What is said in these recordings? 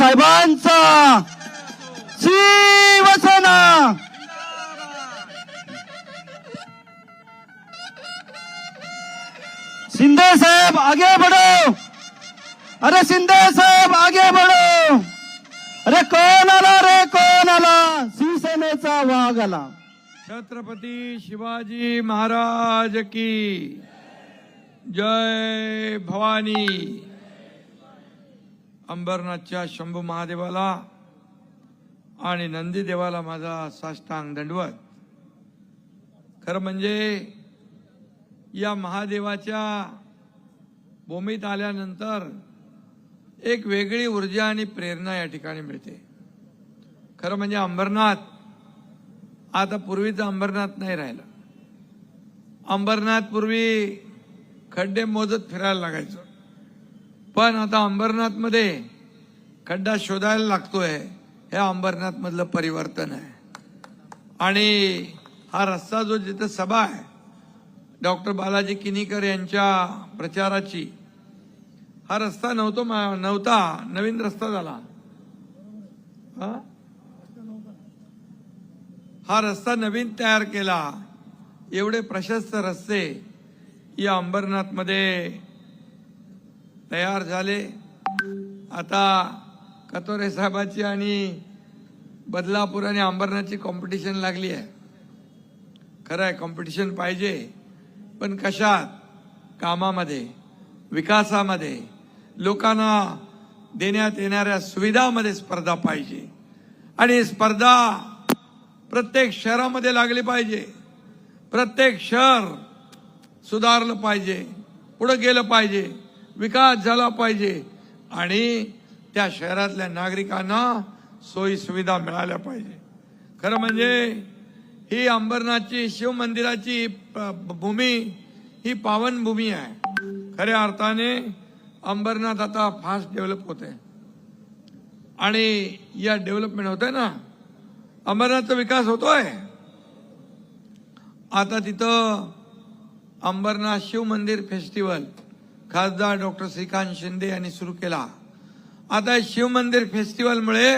साहेबांचा शिवसेना. शिंदे साहेब आगे बढ़ो. अरे शिंदे साहेब आगे बढ़ो. अरे कोण आला रे कोण आला? शिवसेनेचा वाघ आला. छत्रपती शिवाजी महाराज की जय भवानी. अंबरनाथच्या शंभू महादेवाला आणि नंदीदेवाला माझा साष्टांग दंडवत. खरं म्हणजे या महादेवाच्या भूमीत आल्यानंतर एक वेगळी ऊर्जा आणि प्रेरणा या ठिकाणी मिळते. खरं म्हणजे अंबरनाथ आता पूर्वीचं अंबरनाथ नाही राहिलं. अंबरनाथ पूर्वी खड्डे मोजत फिरायला लागायचं. पण आता अंबरनाथमध्ये खड्डा शोधायला लागतोय. हे अंबरनाथमधलं परिवर्तन आहे. आणि हा रस्ता जो जिथं सभा आहे डॉक्टर बालाजी किनीकर यांच्या प्रचाराची हा रस्ता नव्हतो मा- नव्हता नवीन रस्ता झाला. हा? रस्ता नवीन तयार केला. एवढे प्रशस्त रस्ते या अंबरनाथमध्ये तयार झाले. आता कतोरे साहेबाची आणि बदलापूर आणि अंबरनाथची कॉम्पिटिशन लागली आहे. खरं आहे कॉम्पिटिशन पाहिजे. पण कशात? कामामध्ये विकासामध्ये. लोकांना देण्यात येणाऱ्या सुविधामध्ये स्पर्धा पाहिजे. आणि स्पर्धा प्रत्येक शहरामध्ये लागली पाहिजे. प्रत्येक शहर सुधारलं पाहिजे. पुढं गेलं पाहिजे. विकास झाला पाहिजे. आणि त्या शहरातल्या नागरिकांना सोयी सुविधा मिळाल्या पाहिजे. खरं म्हणजे ही अंबरनाथची शिव मंदिराची भूमी ही पावन भूमी आहे. खऱ्या अर्थाने अंबरनाथ आता फास्ट डेव्हलप होत आहे. आणि या डेव्हलपमेंट होत आहे ना अंबरनाथचा विकास होतोय. आता तिथं अंबरनाथ शिव मंदिर फेस्टिवल खासदार डॉक्टर श्रीकांत शिंदे यांनी सुरू केला. आता शिवमंदिर फेस्टिवलमुळे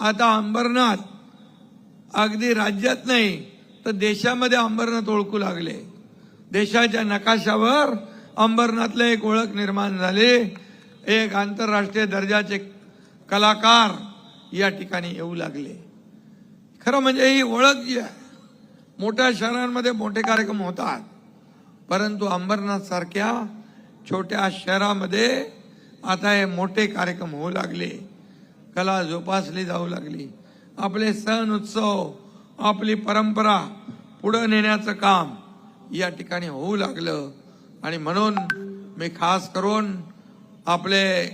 आता अंबरनाथ अगदी राज्यात नाही तर देशामध्ये अंबरनाथ ओळखू लागले. देशाच्या नकाशावर अंबरनाथला एक ओळख निर्माण झाली. एक आंतरराष्ट्रीय दर्जाचे कलाकार या ठिकाणी येऊ लागले. खरं म्हणजे ही ओळख जी आहे मोठ्या शहरांमध्ये मोठे कार्यक्रम होतात परंतु अंबरनाथ सारख्या छोट्या शहरामध्ये आता हे मोठे कार्यक्रम होऊ लागले. कला जोपासली जाऊ लागली. आपले सण उत्सव आपली परंपरा पुढं नेण्याचं काम या ठिकाणी होऊ लागलं. आणि म्हणून मी खास करून आपले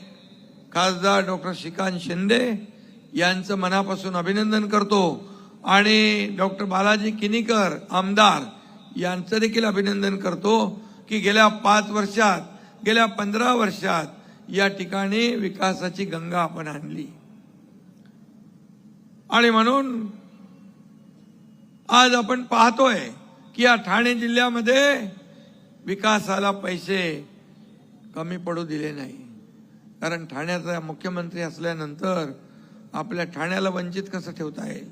खासदार डॉक्टर श्रीकांत शिंदे यांचं मनापासून अभिनंदन करतो. आणि डॉक्टर बालाजी किनीकर आमदार यांचं देखील अभिनंदन करतो की गेल्या पाच वर्षात गेल्या पंधरा वर्षात या ठिकाणी विकासाची गंगा आपण आणली. आणि म्हणून आज आपण पाहतोय की या ठाणे जिल्ह्यामध्ये विकासाला पैसे कमी पडू दिले नाही. कारण ठाण्याचा मुख्यमंत्री असल्यानंतर आपल्या ठाण्याला वंचित कसं ठेवता येईल?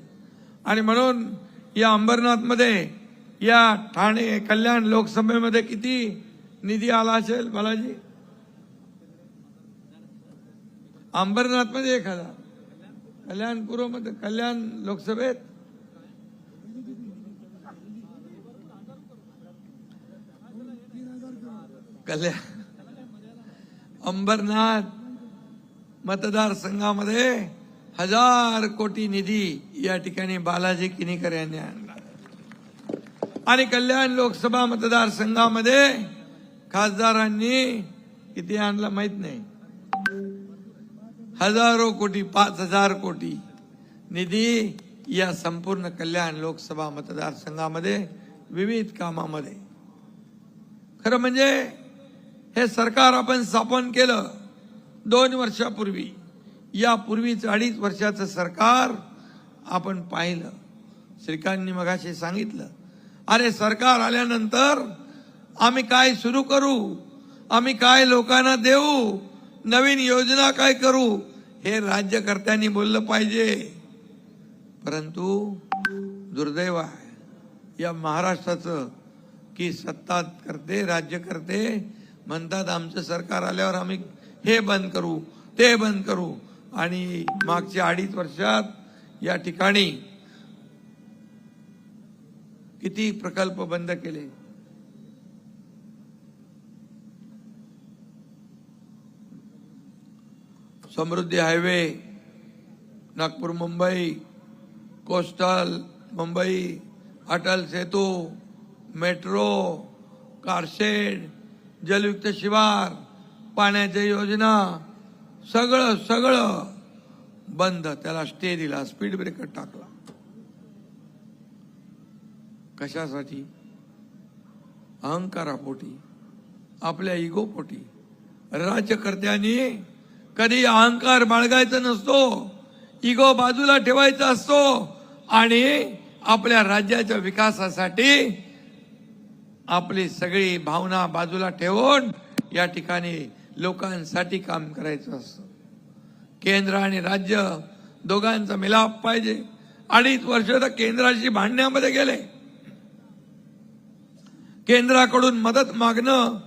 आणि म्हणून या अंबरनाथमध्ये या ठाणे कल्याण लोकसभेमध्ये किती निधी आला असेल बालाजी? अंबरनाथमध्ये एक हजार. कल्याणपूर्वमध्ये कल्याण लोकसभेत? कल्याण. अंबरनाथ मतदारसंघामध्ये हजार कोटी निधी या ठिकाणी बालाजी किनीकर यांनी आणला. आणि कल्याण लोकसभा मतदारसंघामध्ये खासदारांनी किती आणला माहीत नाही. हजारो कोटी पाच हजार कोटी निधी या संपूर्ण कल्याण लोकसभा मतदारसंघामध्ये विविध कामामध्ये. खरं म्हणजे हे सरकार आपण स्थापन केलं दोन वर्षापूर्वी. यापूर्वीच अडीच वर्षाचं सरकार आपण पाहिलं. श्रीकांतनी मगाशी सांगितलं. अरे सरकार आल्यानंतर आम्ही काय सुरू करू? आम्ही काय लोकांना देऊ? नवीन योजना काय करू? हे राज्यकर्त्यांनी बोललं पाहिजे. परंतु दुर्दैव आहे या महाराष्ट्राचं की सत्ता करते राज्य करते. म्हणतात आमचं सरकार आल्यावर आम्ही हे बंद करू ते बंद करू. आणि मागच्या अडीच वर्षात या ठिकाणी किती प्रकल्प बंद केले? Samruddhi highway Nagpur Mumbai coastal Mumbai Atal Setu metro car shed Jalyukt Shivar पाण्याच्या योजना सगळं सगळं बंद. त्याला स्टे दिला. स्पीड ब्रेकर टाकला. कशासाठी? अहंकारापोटी. आपल्या इगोपोटी राज्यकर्त्यांनी कधी अहंकार बाळगायचा नसतो इगो बाजूला ठेवायचा असतो आणि आपल्या राज्याच्या विकासासाठी आपली सगळी भावना बाजूला ठेवून या ठिकाणी लोकांसाठी काम करायचं असतं. केंद्र आणि राज्य दोघांचा मिलाप पाहिजे. अडीच वर्ष तर केंद्राशी भांडण्यामध्ये गेले. केंद्राकडून मदत मागणं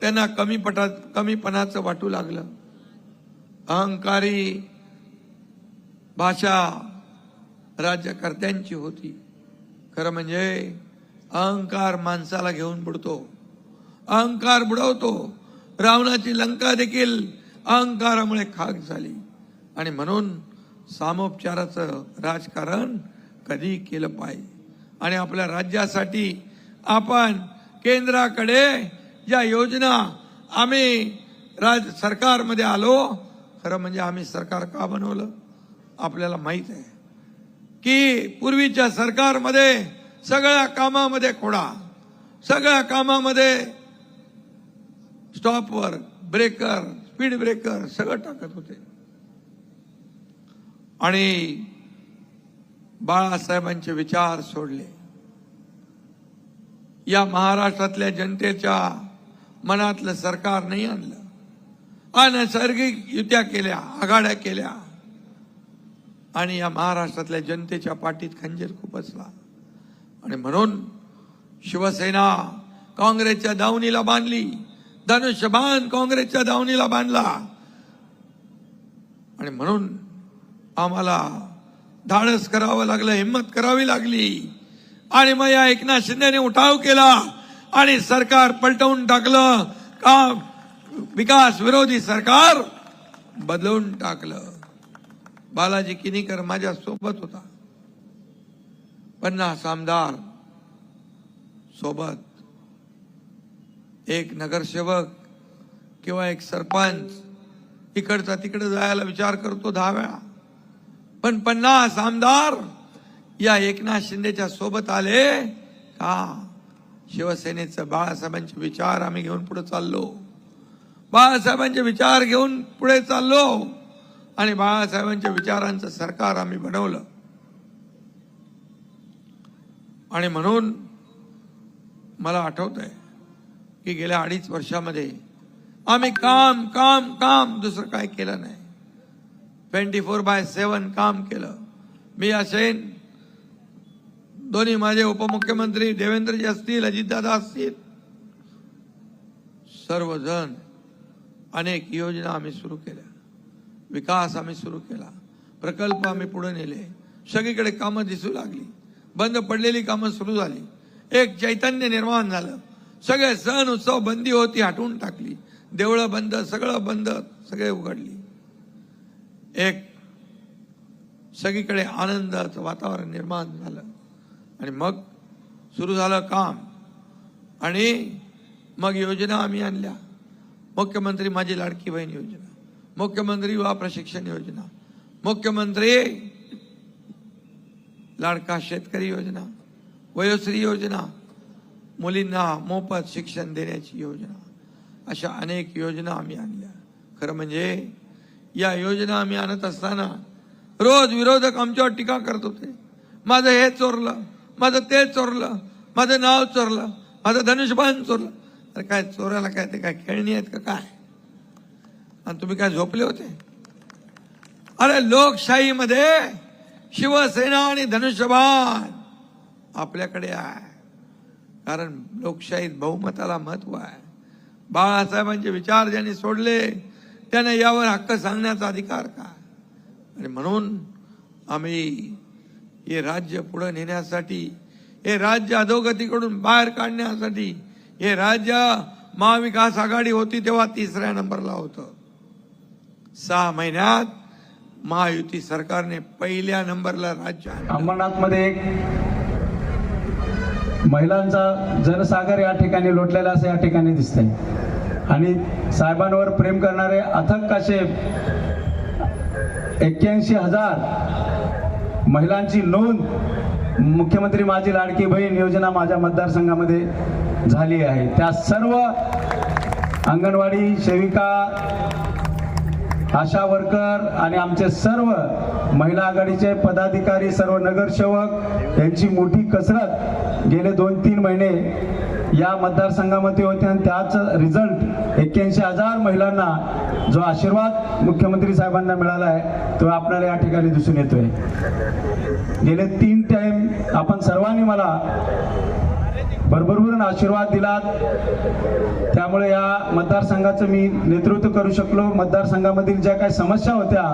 त्यांना कमी पटात कमीपणाचं वाटू लागलं. अहंकारी भाषा राज्यकर्त्यांची होती. खरं म्हणजे अहंकार माणसाला घेऊन बुडतो. अहंकार बुडवतो. रावणाची लंका देखील अहंकारामुळे खाक झाली. आणि म्हणून सामोपचाराचं राजकारण कधी केलं पाहिजे. आणि आपल्या राज्यासाठी आपण केंद्राकडे ज्या योजना आम्ही राज सरकारमध्ये आलो खरं म्हणजे आम्ही सरकार का बनवलं? आपल्याला माहीत आहे. की पूर्वीच्या सरकारमध्ये सगळ्या कामामध्ये खोडा सगळ्या कामामध्ये स्टॉपवर ब्रेकर स्पीड ब्रेकर सगळं टाकत होते. आणि बाळासाहेबांचे विचार सोडले. या महाराष्ट्रातल्या जनतेच्या मनातलं सरकार नाही आणलं. अनैसर्गिक युत्या केल्या आघाड्या केल्या. आणि या महाराष्ट्रातल्या जनतेच्या पाठीत खंजीर खुपसला आणि म्हणून शिवसेना काँग्रेसच्या दावणीला बांधली. धनुष्यबाण काँग्रेसच्या दावणीला बांधला. आणि म्हणून आम्हाला धाडस करावं लागलं हिंमत करावी लागली. आणि मग या एकनाथ शिंदेने उठाव केला. आणि सरकार पलटवून टाकलं. का विकास विरोधी सरकार बदलून टाकलं. बालाजी किनीकर माझ्या सोबत होता. पन्नास आमदार सोबत. एक नगरसेवक किंवा एक सरपंच. इकडचा तिकडे जायला विचार करतो दहा वेळा. पण पन्नास आमदार या एकनाथ शिंदेच्या सोबत आले का? शिवसेनेचं बाळासाहेबांचे विचार आम्ही घेऊन पुढे चाललो. बाळासाहेबांचे विचार घेऊन पुढे चाललो आणि बाळासाहेबांच्या विचारांचं सरकार आम्ही बनवलं. आणि म्हणून मला आठवत आहे की गेल्या अडीच वर्षामध्ये आम्ही काम काम काम दुसरं काय केलं नाही. ट्वेंटी फोर बाय सेवन काम केलं. मी असेन दोन्ही माझे उपमुख्यमंत्री देवेंद्रजी असतील अजितदादा असतील सर्वजण अनेक योजना आम्ही सुरू केल्या. विकास आम्ही सुरू केला. प्रकल्प आम्ही पुढे नेले. सगळीकडे कामं दिसू लागली. बंद पडलेली कामं सुरू झाली. एक चैतन्य निर्माण झालं. सगळे सण उत्सव बंदी होती हटवून टाकली. देवळं बंद सगळं बंद सगळे उघडली. एक सगळीकडे आनंदाचं वातावरण निर्माण झालं. आणि मग सुरू झालं काम. आणि मग योजना आम्ही आणल्या. मुख्यमंत्री माझी लाडकी बहीण योजना मुख्यमंत्री युवा प्रशिक्षण योजना मुख्यमंत्री लाडका शेतकरी योजना वयोश्री योजना मुलींना मोफत शिक्षण देण्याची योजना अशा अनेक योजना आम्ही आणल्या. खरं म्हणजे या योजना आम्ही आणत असताना रोज विरोधक आमच्यावर टीका करत होते. माझं हे चोरलं माझं ते चोरलं माझं नाव चोरलं माझं धनुष्यबाण चोरलं. अरे काय चोराला काय ते काय खेळणी आहेत का काय? आणि तुम्ही काय झोपले होते? अरे लोकशाहीमध्ये शिवसेना आणि धनुष्यबाण आपल्याकडे आहे. कारण लोकशाहीत बहुमताला महत्त्व आहे. बाळासाहेबांचे विचार ज्यांनी सोडले त्याने यावर हक्क सांगण्याचा अधिकार का? आणि म्हणून आम्ही हे राज्य पुढं नेण्यासाठी हे राज्य अधोगतीकडून बाहेर काढण्यासाठी हे राज्य महाविकास आघाडी होती तेव्हा तिसऱ्या नंबरला होतं. सहा महिन्यात महायुती सरकारने पहिल्या नंबरला राज्य अंबरनाथमध्ये एक महिलांचा जनसागर या ठिकाणी लोटलेला असं या ठिकाणी दिसतंय. आणि साहेबांवर प्रेम करणारे अथक असे एक्क्याऐंशी हजार महिलांची नोंद मुख्यमंत्री माझी लाडकी बहीण योजना माझ्या मतदारसंघामध्ये झाली आहे. त्या सर्व अंगणवाडी सेविका आशा वर्कर आणि आमचे सर्व महिला आघाडीचे पदाधिकारी सर्व नगरसेवक यांची मोठी कसरत गेले दोन तीन महिने या मतदारसंघामध्ये होते आणि त्याच रिझल्ट एक्क्याऐंशी हजार महिलांना जो आशीर्वाद मुख्यमंत्री साहेबांना मिळाला आहे तो आपल्याला या ठिकाणी दिसून येतोय. गेले तीन टाइम आपण सर्वांनी मला भरभरून आशीर्वाद दिलात. त्यामुळे या मतदारसंघाचं मी नेतृत्व करू शकलो. मतदारसंघामधील ज्या काही समस्या होत्या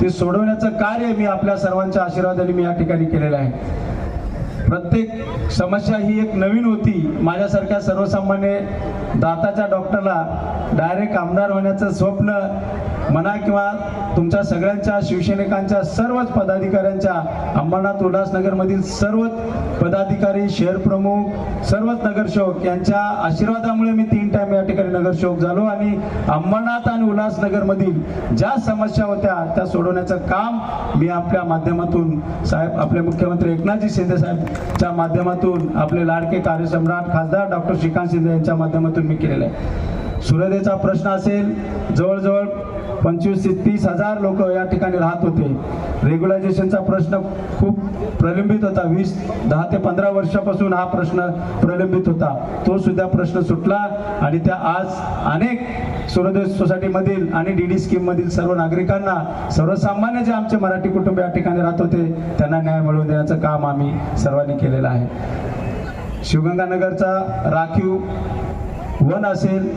ते सोडवण्याचं कार्य मी आपल्या सर्वांच्या आशीर्वादाने मी या ठिकाणी केलेलं आहे. प्रत्येक समस्या ही एक नवीन होती. माझ्यासारख्या सर्वसामान्य दाताच्या डॉक्टरला डायरेक्ट आमदार होण्याचं स्वप्न म्हणा किंवा तुमच्या सगळ्यांच्या शिवसैनिकांच्या सर्वच पदाधिकाऱ्यांच्या अंबरनाथ उल्हासनगरमधील सर्वच पदाधिकारी शहर प्रमुख सर्वच नगरसेवक यांच्या आशीर्वादामुळे मी तीन टाइम या ठिकाणी नगरसेवक झालो आणि अंबरनाथ आणि उल्हासनगरमधील ज्या समस्या होत्या त्या सोडवण्याचं काम मी आपल्या माध्यमातून साहेब आपले मुख्यमंत्री एकनाथजी शिंदे साहेबच्या माध्यमातून आपले लाडके कार्यसम्राट खासदार डॉक्टर श्रीकांत शिंदे यांच्या माध्यमातून मी केलेलं आहे. सुरदेचा प्रश्न असेल जवळजवळ पंचवीस ते तीस हजार लोक या ठिकाणी राहत होते. रेग्युलायझेशनचा प्रश्न खूप प्रलंबित होता. वीस दहा ते पंधरा वर्षापासून हा प्रश्न प्रलंबित होता. तो सुद्धा प्रश्न सुटला आणि त्या आज अनेक सूर्योदय सोसायटीमधील आणि डी डी स्कीममधील सर्व नागरिकांना सर्वसामान्य जे आमचे मराठी कुटुंब या ठिकाणी राहत होते त्यांना न्याय मिळवून देण्याचं काम आम्ही सर्वांनी केलेलं आहे. शिवगंगानगरचा राखीव वन असेल.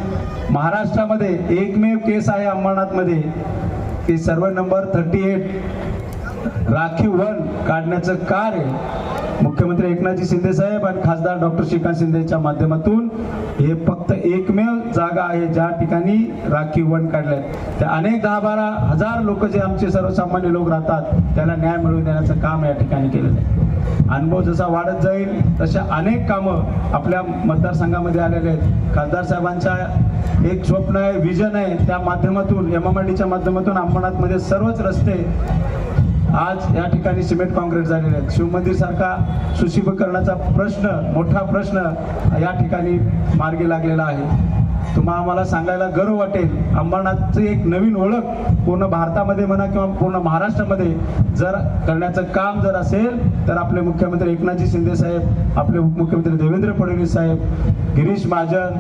महाराष्ट्रामध्ये एकमेव केस आहे अंबरनाथमध्ये. की सर्व नंबर थर्टी एट राखीव वन काढण्याचं कार्य मुख्यमंत्री एकनाथजी शिंदे साहेब आणि खासदार डॉक्टर श्रीकांत शिंदेच्या माध्यमातून हे फक्त एकमेव जागा आहे ज्या ठिकाणी राखीव वन काढले. त्या अनेक दहा बारा हजार लोक जे आमचे सर्वसामान्य लोक राहतात त्याला न्याय मिळवून देण्याचं काम या ठिकाणी केलेलं आहे. अनुभव जसा वाढत जाईल तशा अनेक कामं आपल्या मतदारसंघामध्ये आलेले आहेत. खासदार साहेबांच्या एक स्वप्न आहे विजन आहे. त्या माध्यमातून एम एम च्या माध्यमातून अंबरनाथमध्ये सर्वच रस्ते आज या ठिकाणी सिमेंट कॉन्क्रीट झालेले आहेत. शिवमंदिरसारखा सुशीभकरणाचा प्रश्न मोठा प्रश्न या ठिकाणी मार्गी लागलेला आहे. तुम्हा आम्हाला सांगायला गर्व वाटेल. अंबरनाथची एक नवीन ओळख पूर्ण भारतामध्ये म्हणा किंवा पूर्ण महाराष्ट्रामध्ये जर करण्याचं काम जर असेल तर आपले मुख्यमंत्री एकनाथजी शिंदे साहेब आपले उपमुख्यमंत्री देवेंद्र फडणवीस साहेब गिरीश महाजन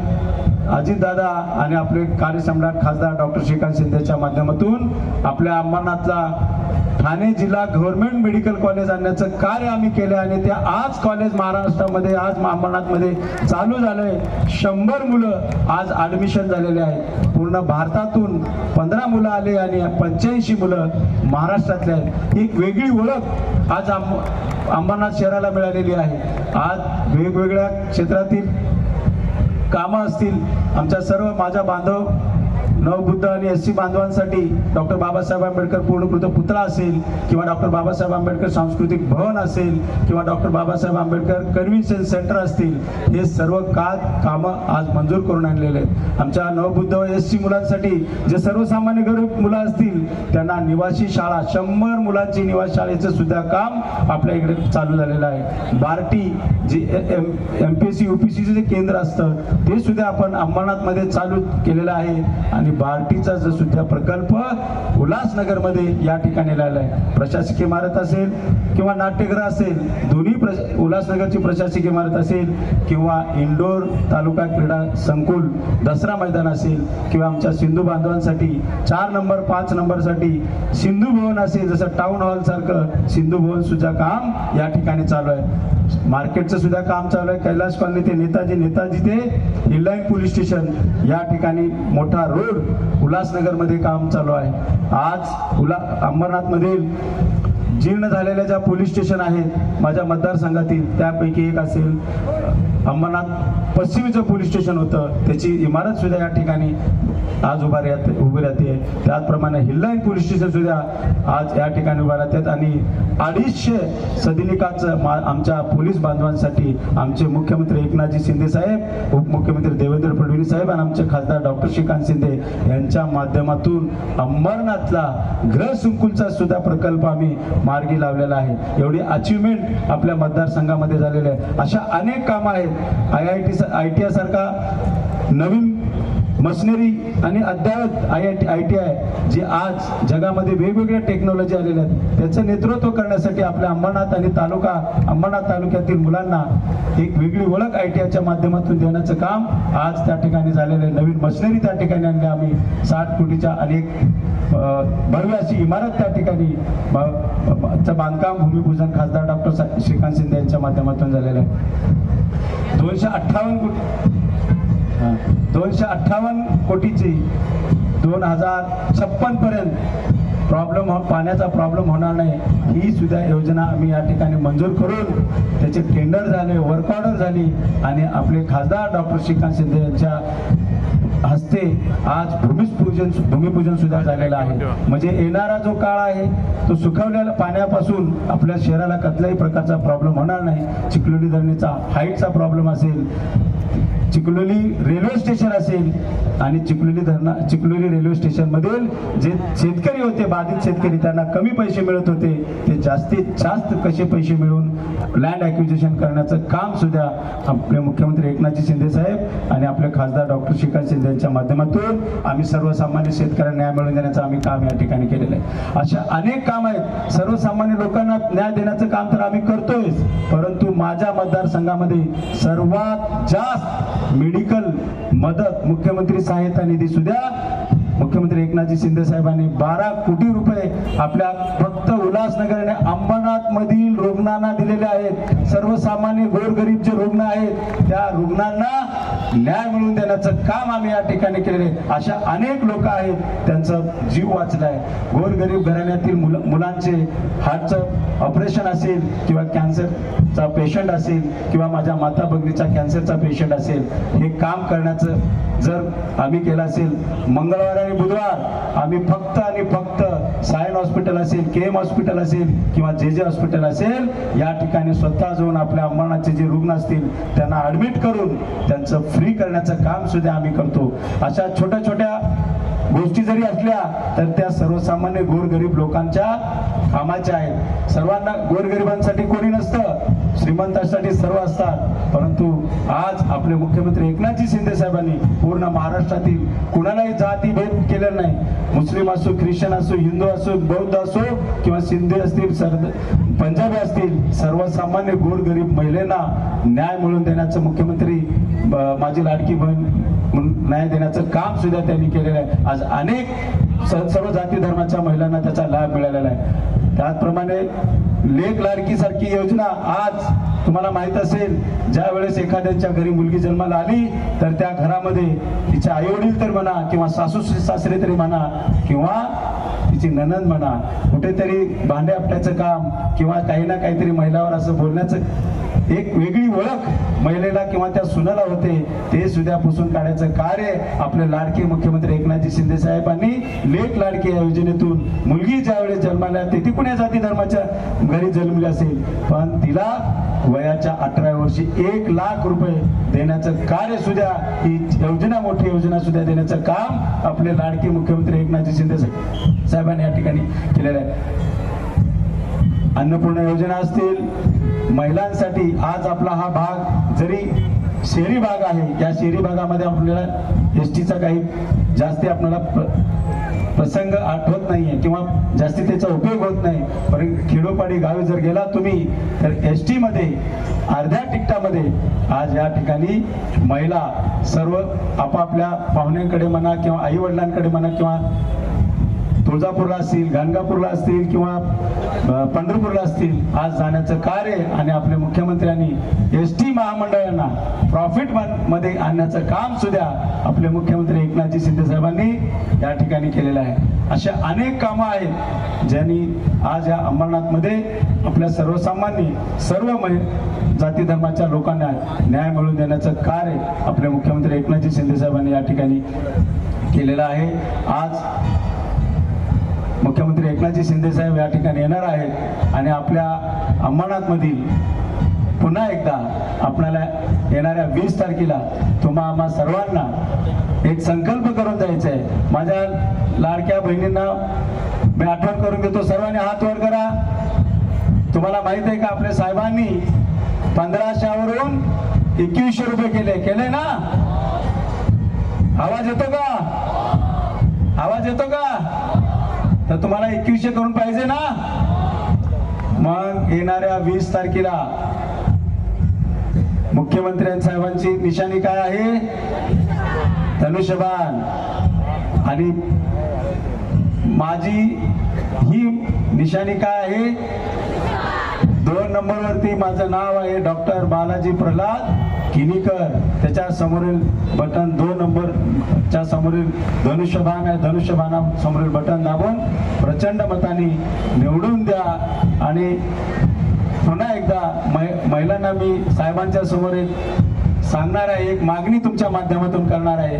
अजितदादा आणि आपले कार्यसम्राट खासदार डॉक्टर श्रीकांत शिंदेच्या माध्यमातून आपल्या अंबरनाथला ठाणे जिल्हा गव्हर्नमेंट मेडिकल कॉलेज आणण्याचं कार्य आम्ही केलं आणि ते आज कॉलेज महाराष्ट्रामध्ये आज अंबरनाथमध्ये चालू झालंय. शंभर मुलं आज ऍडमिशन झालेले आहेत. पूर्ण भारतातून पंधरा मुलं आले आणि पंच्याऐंशी मुलं महाराष्ट्रातले आहेत. ही एक वेगळी ओळख आज अंब अंबरनाथ शहराला मिळालेली आहे. आज वेगवेगळ्या क्षेत्रातील कामं असतील. आमच्या सर्व माझ्या बांधव नवबुद्ध आणि एस सी बांधवांसाठी डॉक्टर बाबासाहेब आंबेडकर पूर्णकृत पुतळा असेल किंवा डॉक्टर बाबासाहेब आंबेडकर सांस्कृतिक भवन असेल किंवा doctor Babasaheb Ambedkar convention centre असतील हे सर्व का कामं आज मंजूर करून आणलेले आहेत. आमच्या नवबुद्ध व एस सी मुलांसाठी जे सर्वसामान्य गरीब मुलं असतील त्यांना निवासी शाळा शंभर मुलांची निवासी शाळेचं सुद्धा काम आपल्या इकडे चालू झालेलं आहे. बार्टी जे M P S C U P सीचे जे केंद्र असतं ते सुद्धा आपण अंबरनाथमध्ये चालू केलेलं आहे. आणि बार्टीचा जो सुद्धा प्रकल्प उल्हासनगरमध्ये या ठिकाणी राहिला आहे. प्रशासकीय इमारत असेल किंवा नाट्यगृह असेल दोन्ही प्र उल्हासनगरची प्रशासकीय इमारत असेल किंवा इंडोर तालुका क्रीडा संकुल दसरा मैदान असेल किंवा आमच्या सिंधू बांधवांसाठी चार नंबर पाच नंबरसाठी सिंधू भवन असेल जसं टाऊन हॉल सारखं सिंधू भवन सुद्धा काम या ठिकाणी चालू आहे. मार्केटचं सुद्धा काम चालू आहे. कैलास कॉलनी ते नेताजी नेताजी ते हिल्लाईन पोलीस स्टेशन या ठिकाणी मोठा रोड उल्हासनगरमध्ये काम चालू आहे. आज उल्हा अंबरनाथमधील जीर्ण झालेल्या ज्या पोलीस स्टेशन आहेत माझ्या मतदारसंघातील त्यापैकी एक असेल अंबरनाथ पश्चिमेचं पोलीस स्टेशन होतं. त्याची इमारत सुद्धा या ठिकाणी आज उभा राहते उभी राहते. त्याचप्रमाणे हिल्लाईन पोलीस स्टेशन सुद्धा आज या ठिकाणी उभा राहतात. आणि अडीचशे सदिनिकाचं मा आमच्या पोलीस बांधवांसाठी आमचे मुख्यमंत्री एकनाथजी शिंदे साहेब उपमुख्यमंत्री देवेंद्र फडणवीस साहेब आणि आमचे खासदार डॉक्टर श्रीकांत शिंदे यांच्या माध्यमातून अंबरनाथला ग्रह संकुलचा सुद्धा प्रकल्प आम्ही मार्गी लावलेला आहे. एवढी अचिव्हमेंट आपल्या मतदारसंघामध्ये झालेली आहे. अशा अनेक कामं आहेत. I I T I T सारखा नवीन मशिनरी आणि अद्ययावत I I T I T I जे आज जगामध्ये वेगवेगळ्या टेक्नॉलॉजी आलेल्या आहेत त्याचं नेतृत्व करण्यासाठी आपल्या अंबरनाथ आणि तालुका अंबरनाथ तालुक्यातील मुलांना एक वेगळी ओळख आय टी आयच्या माध्यमातून देण्याचं काम आज त्या ठिकाणी झालेलं आहे. नवीन मशिनरी त्या ठिकाणी आणली आम्ही साठ कोटीच्या अनेक भव्य अशी इमारत त्या ठिकाणी बांधकाम भूमिपूजन खासदार डॉक्टर श्रीकांत शिंदे यांच्या माध्यमातून झालेलं आहे. दोनशे अठ्ठावन्न कोटी दोनशे अठ्ठावन्न कोटीची दोन हजार छप्पन पर्यंत प्रॉब्लेम हो- पाण्याचा प्रॉब्लेम होणार नाही. ही सुद्धा योजना आम्ही या ठिकाणी मंजूर करून त्याचे टेंडर झाले वर्क ऑर्डर झाली आणि आपले खासदार डॉक्टर श्रीकांत शिंदे यांच्या हस्ते आज भूमिपूजन भूमिपूजन सुद्धा झालेलं आहे. म्हणजे येणारा जो काळ आहे तो सुखवलेल्या पाण्यापासून आपल्या शहराला कसल्याही प्रकारचा प्रॉब्लेम होणार नाही. चिखलोली धरणीचा हाईटचा प्रॉब्लेम असेल चिखलोली रेल्वे स्टेशन असेल आणि चिखलोली धरणा चिखलोली रेल्वे स्टेशन मधील जे शेतकरी होते बाधित शेतकरी त्यांना कमी पैसे मिळत होते. ते जास्तीत जास्त कसे पैसे मिळून लँड ॲक्विजिशन करण्याचं काम सुद्धा आपले मुख्यमंत्री एकनाथजी शिंदे साहेब आणि आपले खासदार डॉक्टर श्रीकांत शिंदे यांच्या माध्यमातून आम्ही सर्वसामान्य शेतकऱ्यांना न्याय मिळवून देण्याचं आम्ही काम या ठिकाणी केलेलं आहे. अशा अनेक काम आहेत. सर्वसामान्य लोकांना न्याय देण्याचं काम तर आम्ही करतोयच. परंतु माझ्या मतदारसंघामध्ये सर्वात जास्त मेडिकल मदत मुख्यमंत्री सहायता निधी सुद्धा मुख्यमंत्री एकनाथजी शिंदे साहेबांनी बारा कोटी रुपये आपल्या फक्त उल्हासनगर आणि अंबरनाथ मधील रुग्णांना दिलेले आहेत. सर्वसामान्य गोरगरीब जे रुग्ण आहेत. त्या रुग्णांना न्याय मिळवून देण्याचं काम आम्ही या ठिकाणी केलेले अशा अनेक लोक आहेत. त्यांचं जीव वाचलाय. गोरगरीब घराण्यातील मुल मुलांचे हार्टचं ऑपरेशन असेल किंवा कॅन्सरचा पेशंट असेल किंवा माझ्या माता भगिनीचा कॅन्सरचा पेशंट असेल हे काम करण्याचं जर आम्ही केलं असेल मंगळवार आणि बुधवार आम्ही फक्त आणि फक्त सायन हॉस्पिटल असेल के एम हॉस्पिटल असेल किंवा जे जे हॉस्पिटल असेल या ठिकाणी स्वतः जाऊन आपल्या अंबरनाथचे जे रुग्ण असतील त्यांना ऍडमिट करून त्यांचं फ्री करण्याचं काम सुद्धा आम्ही करतो. अशा छोट्या छोट्या गोष्टी जरी असल्या तर त्या सर्वसामान्य गोरगरीब लोकांच्या कामाच्या आहेत. सर्वांना गोरगरिबांसाठी कोणी नसतं. श्रीमंतांसाठी सर्व असतात. परंतु आज आपले मुख्यमंत्री एकनाथजी शिंदे साहेबांनी पूर्ण महाराष्ट्रातील कुणालाही जाती भेद केलेला नाही. मुस्लिम असो ख्रिश्चन असो हिंदू असो बौद्ध असो किंवा सिंधी असतील सरद पंजाबी असतील सर्वसामान्य गोरगरीब महिलांना न्याय मिळवून देण्याचं मुख्यमंत्री ब- माझी लाडकी बहीण म्हणून न्याय देण्याचं काम सुद्धा त्यांनी केलेलं आहे. आज अनेक सर्व जाती धर्माच्या महिलांना त्याचा लाभ मिळालेला आहे. त्याचप्रमाणे लेख लाडकी सारखी योजना आज तुम्हाला माहीत असेल ज्या वेळेस एखाद्याच्या घरी मुलगी जन्माला आली तर त्या घरामध्ये तिचे आई वडील तर म्हणा किंवा सासू सासरे तरी म्हणा किंवा तिची ननंद म्हणा कुठेतरी भांडे आपटायचं काम किंवा काही ना काहीतरी महिलावर असं बोलण्याचं एक वेगळी ओळख महिलेला किंवा त्या सुनाला होते ते सुद्धा पुसून काढायचं कार्य आपले लाडके मुख्यमंत्री एकनाथजी शिंदे साहेबांनी लेख लाडके या योजनेतून मुलगी ज्यावेळेस जन्माला येते ती कुण्या जाती धर्माच्या? घरी जन्मली असेल. पण तिला वयाच्या अठरा वर्षी एक लाख रुपये देण्याचं कार्य सुद्धा ही योजना मोठी योजना सुद्धा देण्याचं काम आपले लाडके मुख्यमंत्री एकनाथजी शिंदे साहेबांनी या ठिकाणी केलेलं आहे. अन्नपूर्णा योजना असतील महिलांसाठी आज आपला हा भाग जरी शहरी भाग आहे या शहरी भागामध्ये आपल्याला एस टीचा काही जास्ती आपल्याला प्रसंग आठवत नाहीये किंवा जास्ती त्याचा उपयोग होत नाही. पण खेडोपाडी गावी जर गेला तुम्ही तर एस टीमध्ये अर्ध्या तिकटामध्ये आज या ठिकाणी महिला सर्व आपापल्या पाहुण्यांकडे म्हणा किंवा आई वडिलांकडे म्हणा किंवा तुळजापूरला असतील गाणगापूरला असतील किंवा पंढरपूरला असतील आज जाण्याचं कार्य आणि आपल्या मुख्यमंत्र्यांनी एस टी महामंडळांना प्रॉफिटमध्ये आणण्याचं काम सुद्धा आपले मुख्यमंत्री एकनाथजी शिंदे साहेबांनी या ठिकाणी केलेलं आहे. अशा अनेक कामं आहेत ज्यांनी आज या अंबरनाथमध्ये आपल्या सर्वसामान्य सर्व मै- जाती धर्माच्या लोकांना न्याय मिळवून देण्याचं कार्य आपले मुख्यमंत्री एकनाथजी शिंदे साहेबांनी या ठिकाणी केलेलं आहे. आज मुख्यमंत्री एकनाथजी शिंदेसाहेब या ठिकाणी येणार आहेत आणि आपल्या अंबरनाथमधील पुन्हा एकदा आपल्याला येणाऱ्या वीस तारखेला तुम्हा आम्हा सर्वांना एक संकल्प करून द्यायचा आहे. माझ्या लाडक्या बहिणींना मी आठवण करून देतो सर्वांनी हात वर करा. तुम्हाला माहीत आहे का आपल्या साहेबांनी पंधराशेवरून एकवीसशे रुपये केले. केले ना? आवाज येतो का? आवाज येतो का? तर तुम्हाला एकवीसशे करून पाहिजे ना? मग येणाऱ्या वीस तारखेला मुख्यमंत्री साहेबांची निशाणी काय आहे? धनुष्यबाण. आणि माझी ही निशाणी काय आहे? दोन नंबरवरती माझं नाव आहे डॉक्टर बालाजी प्रल्हाद. किनीकर त्याच्या समोरील बटन दोन नंबरच्या समोरील धनुष्यबाण आहे. धनुष्यबाणा समोरील बटन दाबून प्रचंड मताने निवडून द्या. आणि पुन्हा एकदा मै- महिलांना मी साहेबांच्या समोर एक सांगणार आहे. एक मागणी तुमच्या माध्यमातून करणार आहे.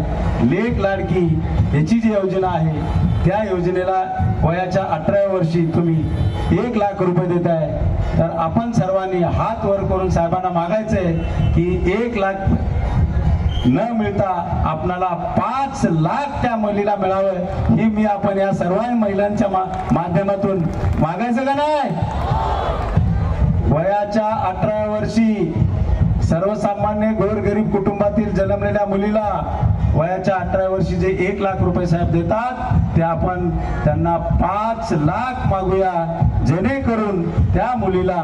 लेख लाडकी याची जी योजना आहे त्या योजनेला वयाच्या अठराव्या वर्षी तुम्ही एक लाख रुपये देत आहे तर आपण सर्वांनी हात वर करून साहेबांना मागायचंय की एक लाख न मिळता आपणाला पाच लाख त्या मुलीला मिळावं ही मी आपण या सर्व महिलांच्या मा- माध्यमातून मागायचं का नाही? वयाच्या अठरा वर्षी सर्वसामान्य गोरगरीब कुटुंब जन्मलेल्या मुलीला वयाच्या अठरा वर्षी जे एक लाख रुपये साहेब देतात ते आपण त्यांना पाच लाख मागूया जेणेकरून त्या मुलीला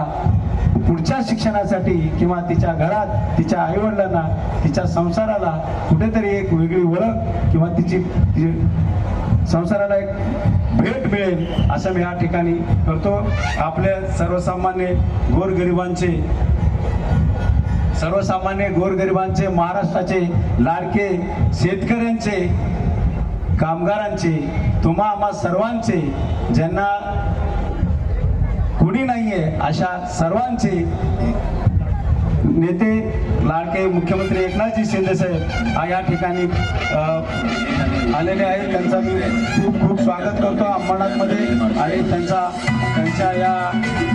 पुढच्या शिक्षणासाठी किंवा तिच्या घरात तिच्या आईवडिलांना तिच्या संसाराला कुठेतरी एक वेगळी ओळख किंवा तिची संसाराला एक भेट मिळेल असं मी या ठिकाणी करतो. आपल्या सर्वसामान्य गोरगरिबांचे सर्वसामान्य गोरगरिबांचे महाराष्ट्राचे लाडके शेतकऱ्यांचे कामगारांचे तुम्हा आम्हा सर्वांचे ज्यांना कुणी नाही आहे अशा सर्वांचे नेते लाडके मुख्यमंत्री एकनाथजी शिंदे साहेब या ठिकाणी आलेले आहेत त्यांचा मी खूप खूप स्वागत करतो अंबरनाथमध्ये. आणि त्यांचा त्यांच्या या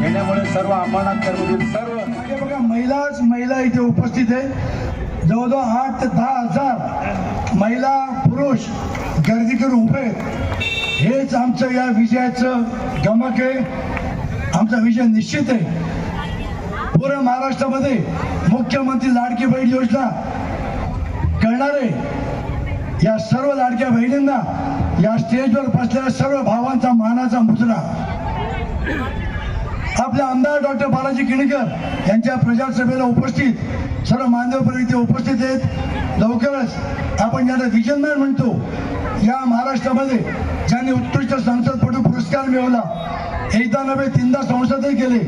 येण्यामुळे सर्व अंबरनाथकरमधील सर्व मागे बघा महिलाच महिला इथे उपस्थित आहे. जवळजवळ आठ ते दहा हजार महिला पुरुष गर्दी करून उभे हेच आमचं या विजयाचं गमक आहे. आमचा विजय निश्चित आहे. पूर्ण महाराष्ट्रामध्ये मुख्यमंत्री लाडकी बहीण योजना करणारे या सर्व लाडक्या बहिणींना या स्टेजवर बसलेल्या सर्व भावांचा मानाचा मुजरा. आपले आमदार डॉक्टर बालाजी किणकर यांच्या प्रचारसभेला उपस्थित सर्व मान्यवर इथे उपस्थित आहेत. लवकरच आपण ज्यांना विजनमॅन म्हणतो या महाराष्ट्रामध्ये ज्यांनी उत्कृष्ट संसदपटू पुरस्कार मिळवला एकदा नव्हे तीनदा संसदही केले.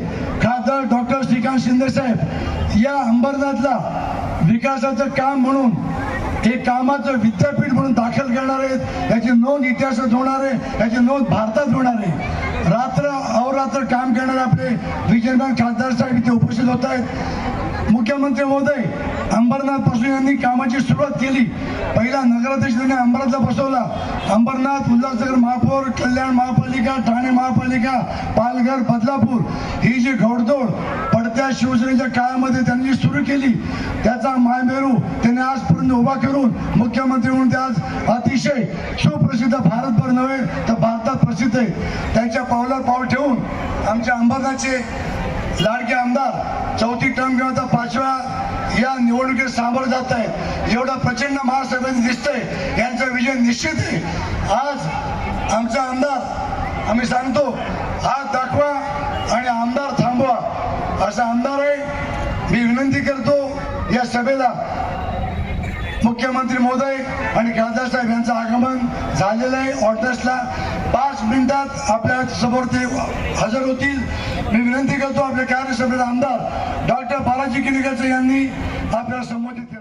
खासदार डॉक्टर श्रीकांत शिंदे साहेब या अंबरनाथला विकासाचं काम म्हणून हे कामाचं विद्यापीठ म्हणून दाखल करणार आहेत याची नोंद इतिहासात होणार आहे याची नोंद भारतात होणार. आहे रात्र अहोरात्र काम करणारे आपले विजयमान खासदार साहेब इथे उपस्थित होत आहेत. मुख्यमंत्री महोदय अंबरनाथपासून यांनी कामाची सुरुवात केली. पहिला नगराध्यक्ष त्यांनी अंबरनाथला बसवला. अंबरनाथ उल्हासनगर महापौर कल्याण महापालिका ठाणे महापालिका पालघर बदलापूर. ही जी घोडदौड पडत्या शिवसेनेच्या काळामध्ये त्यांनी सुरू केली. त्याचा मायमेरू त्यांनी आजपर्यंत उभा करून मुख्यमंत्री म्हणून ते आज अतिशय सुप्रसिद्ध भारतभर नव्हे तर भारतात प्रसिद्ध आहे. त्यांच्या पावलावर पाऊल ठेवून आमच्या अंबरनाथचे लाडके आमदार चौथी टर्म किंवा पाचव्या या निवडणुकीत सामोरं जात आहेत. एवढा प्रचंड महासभेत दिसतंय. यांचा विजय निश्चित आहे. आज आमचा आमदार आम्ही सांगतो आज दाखवा. असा आमदार आहे. मी विनंती करतो या सभेला मुख्यमंत्री मोदय आणि खासदार साहेब यांचं आगमन झालेलं आहे ऑर्डर्सला. पाच मिनिटात आपल्यासमोर ते हजर होतील. मी विनंती करतो आपल्या कार्यसभेत आमदार डॉक्टर बालाजी किनीकर यांनी आपल्याला संबोधित